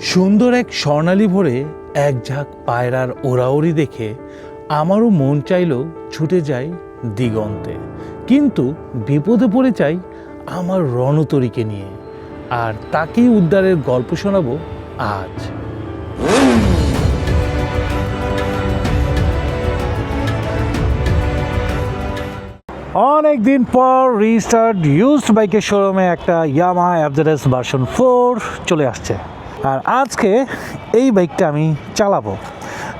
সুন্দর এক স্বর্ণালী ভরে এক ঝাঁক পায়রার ওরাওরি দেখে আমারও মন চাইল ছুটে যাই দিগন্তে। কিন্তু বিপদে পড়ে চাই আমার রণতরীকে নিয়ে। আর তাকেই উদ্ধারের গল্প শোনাবো আজ। অনেক দিন পর রিস্টার্ট ইউজড বাইকের শোরুমে একটা ইয়ামা অ্যাভজারেস ভার্সন ফোর চলে আসছে। আর আজকে এই বাইকটা আমি চালাবো।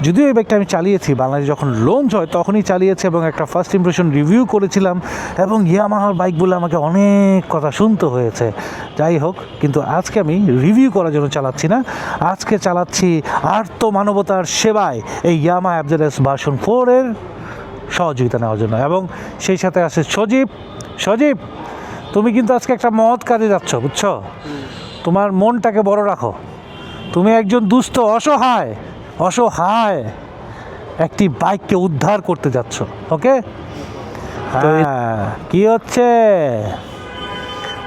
যদিও এই বাইকটা আমি চালিয়েছি, বাংলাদেশে যখন লঞ্চ হয় তখনই চালিয়েছি এবং একটা ফার্স্ট ইমপ্রেশন রিভিউ করেছিলাম এবং ইয়ামাহার বাইকগুলো আমাকে অনেক কথা শুনতে হয়েছে। যাই হোক, কিন্তু আজকে আমি রিভিউ করার জন্য চালাচ্ছি না। আজকে চালাচ্ছি আর্ত মানবতার সেবায় এই ইয়ামা অ্যাভজারেস ভার্সন ফোরের সহযোগিতা নেওয়ার জন্য। এবং সেই সাথে আছে সজীব। সজীব, তুমি কিন্তু আজকে একটা মহৎ কাজে যাচ্ছ, বুঝছ? তোমার মনটাকে বড় রাখো। তুমি একজন দুস্থ অসহায় অসহায়। একটি বাইককে উদ্ধার করতে যাচ্ছ ওকে? হ্যাঁ। কি হচ্ছে?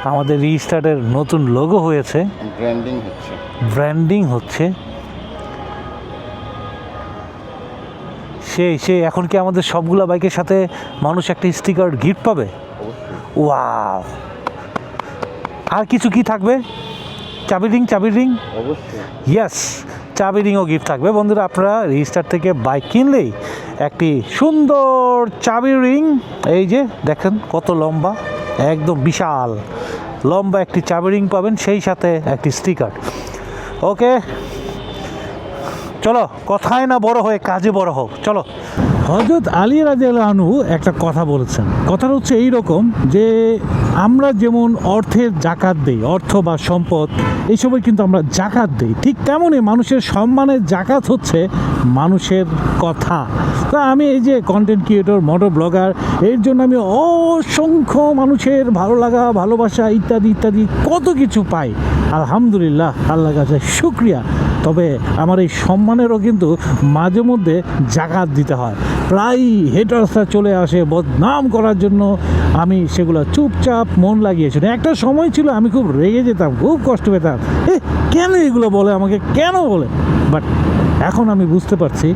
আমাদের রিস্টার্টের নতুন লোগো হয়েছে। ব্র্যান্ডিং হচ্ছে। ব্র্যান্ডিং হচ্ছে। সেই সেই এখন কি আমাদের সবগুলা বাইকের সাথে মানুষ একটা স্টিকার গিফট পাবে? ওয়াও। আর কিছু কি থাকবে? চাবি রিং চাবি রিং? অবশ্যই। ইয়েস চাবি রিংও গিফট থাকবে। বন্ধুরা আপনারা রেজিস্টার থেকে বাইক কিনলেই একটি সুন্দর চাবি রিং এই যে দেখেন কত লম্বা একদম বিশাল। লম্বা একটি চাবি রিং পাবেন সেই সাথে একটি স্টিকার ওকে চলো কথায় না বড় হয়ে কাজে বড় হোক। চলো। হজরত আলী রাজু একটা কথা বলেছেন। কথাটা হচ্ছে এই রকম যে আমরা যেমন অর্থের জাকাত দেই, অর্থ বা সম্পদ এইসবের কিন্তু আমরা জাকাত দেই। ঠিক তেমনই মানুষের সম্মানের জাকাত হচ্ছে মানুষের কথা। তা আমি এই যে কন্টেন্ট ক্রিয়েটর মোটর ব্লগার এর জন্য আমি অসংখ্য মানুষের ভালো লাগা, ভালোবাসা ইত্যাদি ইত্যাদি কত কিছু পাই। আলহামদুলিল্লাহ আল্লাহ কাছে শুক্রিয়া। তবে আমার এই সম্মানেরও কিন্তু মাঝে মধ্যে জাগাত দিতে হয়। প্রায় হেটার্সরা চলে আসে বদনাম করার জন্য। আমি সেগুলো চুপচাপ মন লাগিয়েছিল একটা সময় ছিল আমি খুব রেগে যেতাম, খুব কষ্ট পেতাম। এ কেন এগুলো বলে? আমাকে কেন বলে? বাট এখন আমি বুঝতে পারছি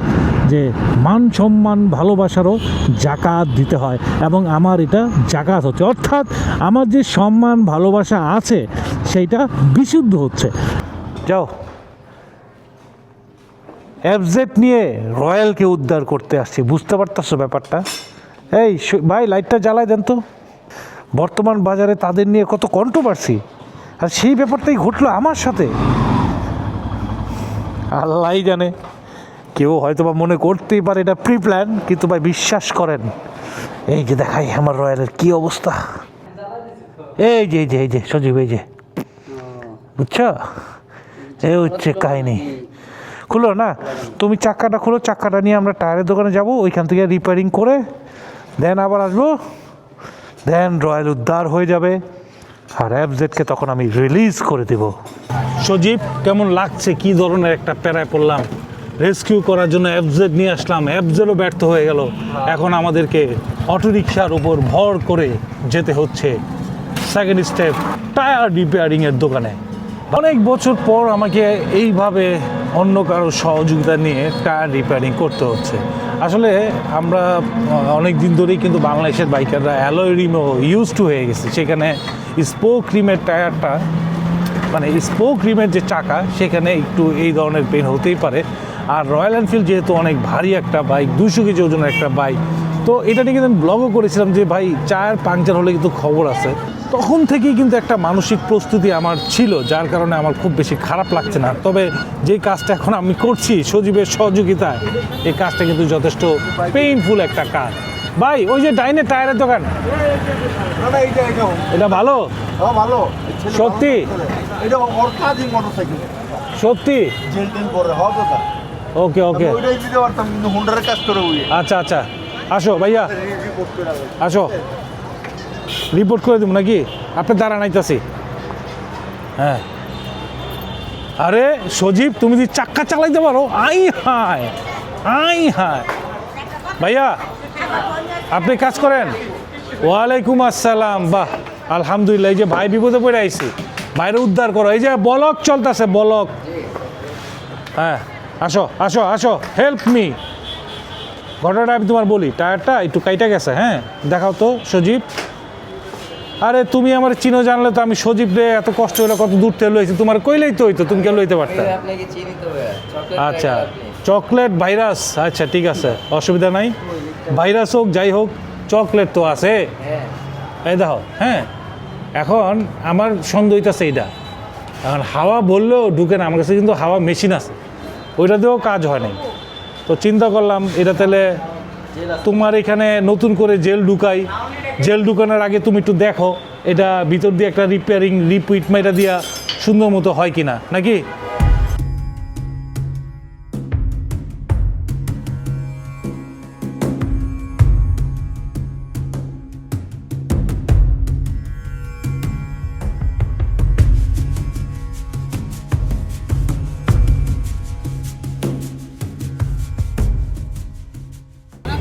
যে মান সম্মান, ভালোবাসারও জাকাত দিতে হয় এবং আমার এটা জাকাত হচ্ছে। অর্থাৎ আমার যে সম্মান, ভালোবাসা আছে, সেইটা বিশুদ্ধ হচ্ছে। যাও। এফজেড নিয়ে রয়্যালকে উদ্ধার করতে আসছি। বুঝতে পারতেছো ব্যাপারটা? এই ভাই লাইটটা জ্বালায় দেন তো। বর্তমান বাজারে তাদের নিয়ে কত কন্ট্রোভার্সি আর সেই ব্যাপারটাই ঘটলো আমার সাথে। আল্লাহই জানে। কেউ হয়তো বা মনে করতেই পারে এটা প্রি প্ল্যান কিন্তু ভাই বিশ্বাস করেন। এই যে দেখাই আমার রয়্যালের কি অবস্থা। এই যে এই যে এই যে, সজীব, এই যে। বুঝছ? এই হচ্ছে কাহিনী। খুলো না? তুমি চাক্কাটা খুলো চাক্কাটা নিয়ে আমরা টায়ারের দোকানে যাব, ওইখান থেকে রিপেয়ারিং করে দেন আবার আসব। দেন রয়্যাল উদ্ধার হয়ে যাবে, আর অ্যাপজেডকে তখন আমি রিলিজ করে দেব। সজীব, কেমন লাগছে? কি ধরনের একটা প্যারায় পড়লাম? রেস্কিউ করার জন্য অ্যাপজেড নিয়ে আসলাম অ্যাপজেডও ব্যর্থ হয়ে গেল। এখন আমাদেরকে অটোরিকশার উপর ভর করে যেতে হচ্ছে। সেকেন্ড স্টেপ টায়ার রিপেয়ারিংয়ের দোকানে। অনেক বছর পর আমাকে এইভাবে অন্য কারও সহযোগিতা নিয়ে টায়ার রিপেয়ারিং করতে হচ্ছে। আসলে আমরা অনেক দিন ধরেই কিন্তু বাংলাদেশের বাইকাররা অ্যালয় রিমও ইউজ টু হয়ে গেছে। সেখানে স্পোক রিমের টায়ারটা মানে স্পোক রিমের যে চাকা, সেখানে একটু এই ধরনের পেন হতেই পারে। আর রয়্যাল এনফিল্ড যেহেতু অনেক ভারী একটা বাইক দুশো কেজি ওজনের একটা বাইক তো এটা নিয়ে কিন্তু আমি ব্লগও করেছিলাম যে, ভাই, চায়ের পাংচার হলে কিন্তু খবর আছে। তখন থেকেই কিন্তু একটা মানসিক প্রস্তুতি আমার ছিল, যার কারণে আমার খুব বেশি খারাপ লাগছে না। তবে যে কাজটা এখন আমি করছি, সজীবের সহযোগিতায়, এই কাজটা কিন্তু যথেষ্ট পেইনফুল একটা কাজ। ভাই, ওই যে ডাইনে টায়ারের দোকান। এটা ভালো ভালো? সত্যি? সত্যি? ওকে ওকে। আচ্ছা আচ্ছা। আসো ভাইয়া। আসো। রিপোর্ট করে দেবো নাকি? আপনি দাঁড়ান, আইতাছি। হ্যাঁ। আরে, সজীব, তুমি যদি চাক্কা চালাইতে পারো, আই হায় আই হায়। ভাইয়া, আপনি কাজ করেন। ওয়ালাইকুম আসসালাম। বাহ, আলহামদুলিল্লাহ, এই যে ভাই বিপদে পড়ে আইছি। ভাইরে উদ্ধার করো। এই যে বলক চলতেছে, বলক। হ্যাঁ আসো আসো আসো হেল্প মি ঘটনাটা আমি তোমার বলি। টায়ারটা একটু কাইটা গেছে হ্যাঁ। দেখাও তো, সজীব। আরে তুমি আমার চিনো জানলে তো আমি সজীব রে এত কষ্ট হলো কত দূর থেকে লইছি। তোমার কইলেই তো হইতো তুমি কেন লইতে পারতা? আপনাকে চিনি তো চকলেট আচ্ছা চকলেট ভাইরাস আচ্ছা ঠিক আছে অসুবিধা নাই। ভাইরাস হোক যাই হোক চকলেট তো আছে। হ্যাঁ। এই দেখো হ্যাঁ এখন আমার সন্দেহ হইতাছে এইটা। এখন হাওয়া বললেও ঢুকে না আমার কাছে কিন্তু হাওয়া মেশিন আছে। ওইটা দিয়েও কাজ হয় নাই। তো চিন্তা করলাম এটা তাহলে তোমার এখানে নতুন করে জেল ঢুকাই। জেল ঢুকানোর আগে তুমি একটু দেখো, এটা ভিতর দিয়ে একটা রিপেয়ারিং রিপিট মাইটা দিয়া সুন্দর মতো হয় কিনা, নাকি?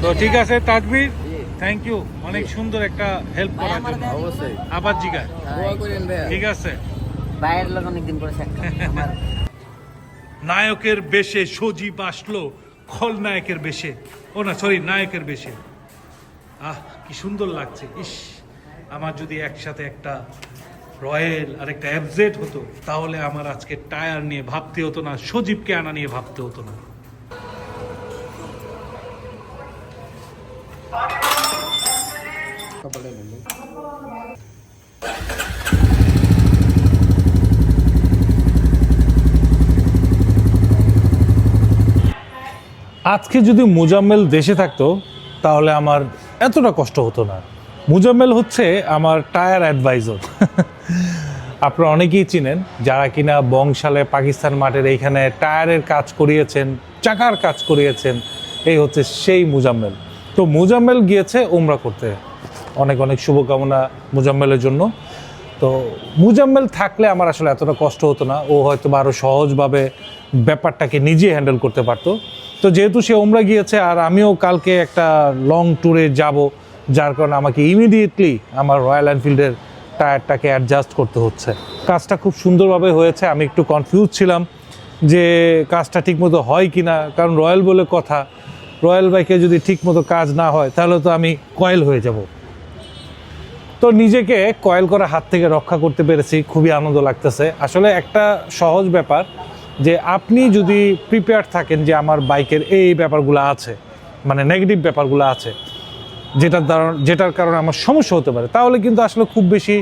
তো ঠিক আছে, তাজবির। থ্যাংক ইউ অনেক সুন্দর একটা হেল্প করার জন্য। অবশ্যই। আবার জিগা দোয়া করেন ভাই ঠিক আছে। বাইরের লোক অনেকদিন পরে সাক্ষাৎ আমার নায়কের বেশে সজীব আসলো খলনায়কের বেশে। ও না সরি নায়কের বেশে। আহ কি সুন্দর লাগছে। ইস আমার যদি একসাথে একটা রয়্যাল আর একটা অ্যাবজেট হতো তাহলে আমার আজকে টায়ার নিয়ে ভাবতে হতো না সজীবকে আনা নিয়ে ভাবতে হতো না। আজকে যদি মুজাম্মেল দেশে থাকতো, তাহলে আমার এতটা কষ্ট হতো না। মুজাম্মেল হচ্ছে আমার টায়ার অ্যাডভাইজার। আপনারা অনেকেই চিনেন, যারা কিনা বংশালে পাকিস্তান মাঠের এইখানে টায়ারের কাজ করিয়েছেন, চাকার কাজ করিয়েছেন, এই হচ্ছে সেই মুজাম্মেল। তো মুজাম্মেল গিয়েছে ওমরা করতে। অনেক অনেক শুভকামনা মুজাম্মেলের জন্য। তো মুজাম্মেল থাকলে আমার আসলে এতটা কষ্ট হতো না। ও হয়তো বা আরও সহজভাবে ব্যাপারটাকে নিজে হ্যান্ডেল করতে পারতো। তো যেহেতু সে ওমরা গিয়েছে আর আমিও কালকে একটা লং ট্যুরে যাব, যার কারণে আমাকে ইমিডিয়েটলি আমার রয়্যাল এনফিল্ডের টায়ারটাকে অ্যাডজাস্ট করতে হচ্ছে। কাজটা খুব সুন্দরভাবে হয়েছে। আমি একটু কনফিউজ ছিলাম যে কাজটা ঠিকমতো হয় কি না কারণ রয়্যাল বলে কথা। রয়্যাল বাইকে যদি ঠিকমতো কাজ না হয়, তাহলে তো আমি কয়েল হয়ে যাব। তো নিজেকে কয়েল করা হাত থেকে রক্ষা করতে পেরেছি, খুবই আনন্দ লাগতেছে। আসলে একটা সহজ ব্যাপার যে আপনি যদি প্রিপেয়ার থাকেন যে আমার বাইকের এই ব্যাপারগুলো আছে মানে নেগেটিভ ব্যাপারগুলো আছে, যেটার দ্বারা যেটার কারণে আমার সমস্যা হতে পারে, তাহলে কিন্তু আসলে খুব বেশি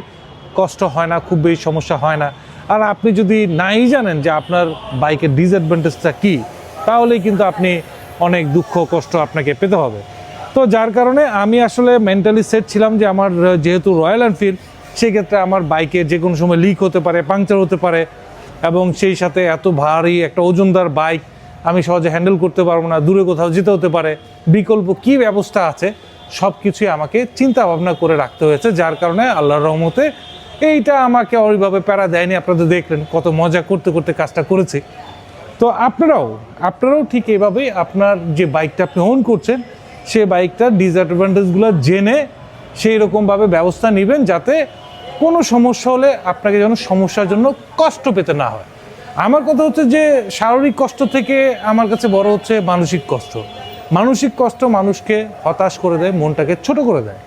কষ্ট হয় না, খুব বেশি সমস্যা হয় না। আর আপনি যদি নাই জানেন যে আপনার বাইকের ডিসঅ্যাডভান্টেজটা কী, তাহলেই কিন্তু আপনি অনেক দুঃখ, কষ্ট আপনাকে পেতে হবে। তো যার কারণে আমি আসলে মেন্টালি সেট ছিলাম যে আমার যেহেতু রয়্যাল এনফিল্ড সেক্ষেত্রে আমার বাইকে যে কোনো সময় লিক হতে পারে পাংচার হতে পারে, এবং সেই সাথে এত ভারী একটা ওজনদার বাইক আমি সহজে হ্যান্ডেল করতে পারব না, দূরে কোথাও যেতে হতে পারে, বিকল্প কি ব্যবস্থা আছে সব কিছুই আমাকে চিন্তা ভাবনা করে রাখতে হয়েছে, যার কারণে আল্লাহর রহমতে এইটা আমাকে ওইভাবে প্যারা দেয়নি। আপনাদের দেখলেন কত মজা করতে করতে কাজটা করেছি। তো আপনারাও আপনারাও ঠিক এভাবেই আপনার যে বাইকটা আপনি ওন করছেন সে বাইকটার ডিসঅ্যাডভান্টেজগুলো জেনে সেই রকমভাবে ব্যবস্থা নেবেন যাতে কোনো সমস্যা হলে আপনাকে যেন সমস্যার জন্য কষ্ট পেতে না হয়। আমার কথা হচ্ছে যে শারীরিক কষ্ট থেকে আমার কাছে বড় হচ্ছে মানসিক কষ্ট। মানসিক কষ্ট মানুষকে হতাশ করে দেয়, মনটাকে ছোট করে দেয়।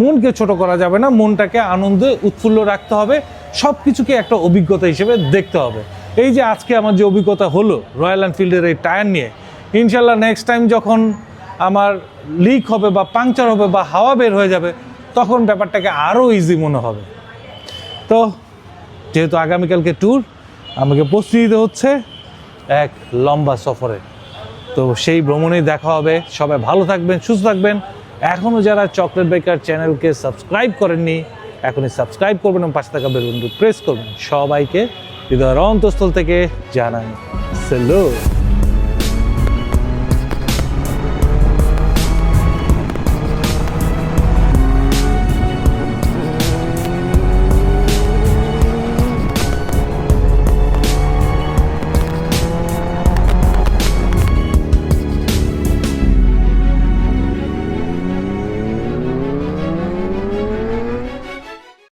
মনকে ছোট করা যাবে না, মনটাকে আনন্দে উৎফুল্ল রাখতে হবে সব কিছুকে একটা অভিজ্ঞতা হিসেবে দেখতে হবে। এই যে আজকে আমার যে অভিজ্ঞতা হলো রয়্যাল এনফিল্ডের এই টায়ার নিয়ে, ইনশাল্লাহ নেক্সট টাইম যখন আমার লিক হবে বা পাংচার হবে বা হাওয়া বের হয়ে যাবে, তখন ব্যাপারটাকে আরও ইজি মনে হবে। তো, যেহেতু আগামীকালকে ট্যুর আমাকে প্রস্তুতি নিতে হচ্ছে এক লম্বা সফরে। তো সেই ভ্রমণেই দেখা হবে। সবাই ভালো থাকবেন, সুস্থ থাকবেন। এখনও যারা চকলেট বেকার চ্যানেলকে সাবস্ক্রাইব করেননি, এখনই সাবস্ক্রাইব করবেন এবং পাশে থাকা বেলুনটি প্রেস করবেন। সবাইকে হৃদয়ের অন্তঃস্থল থেকে জানাই সেলো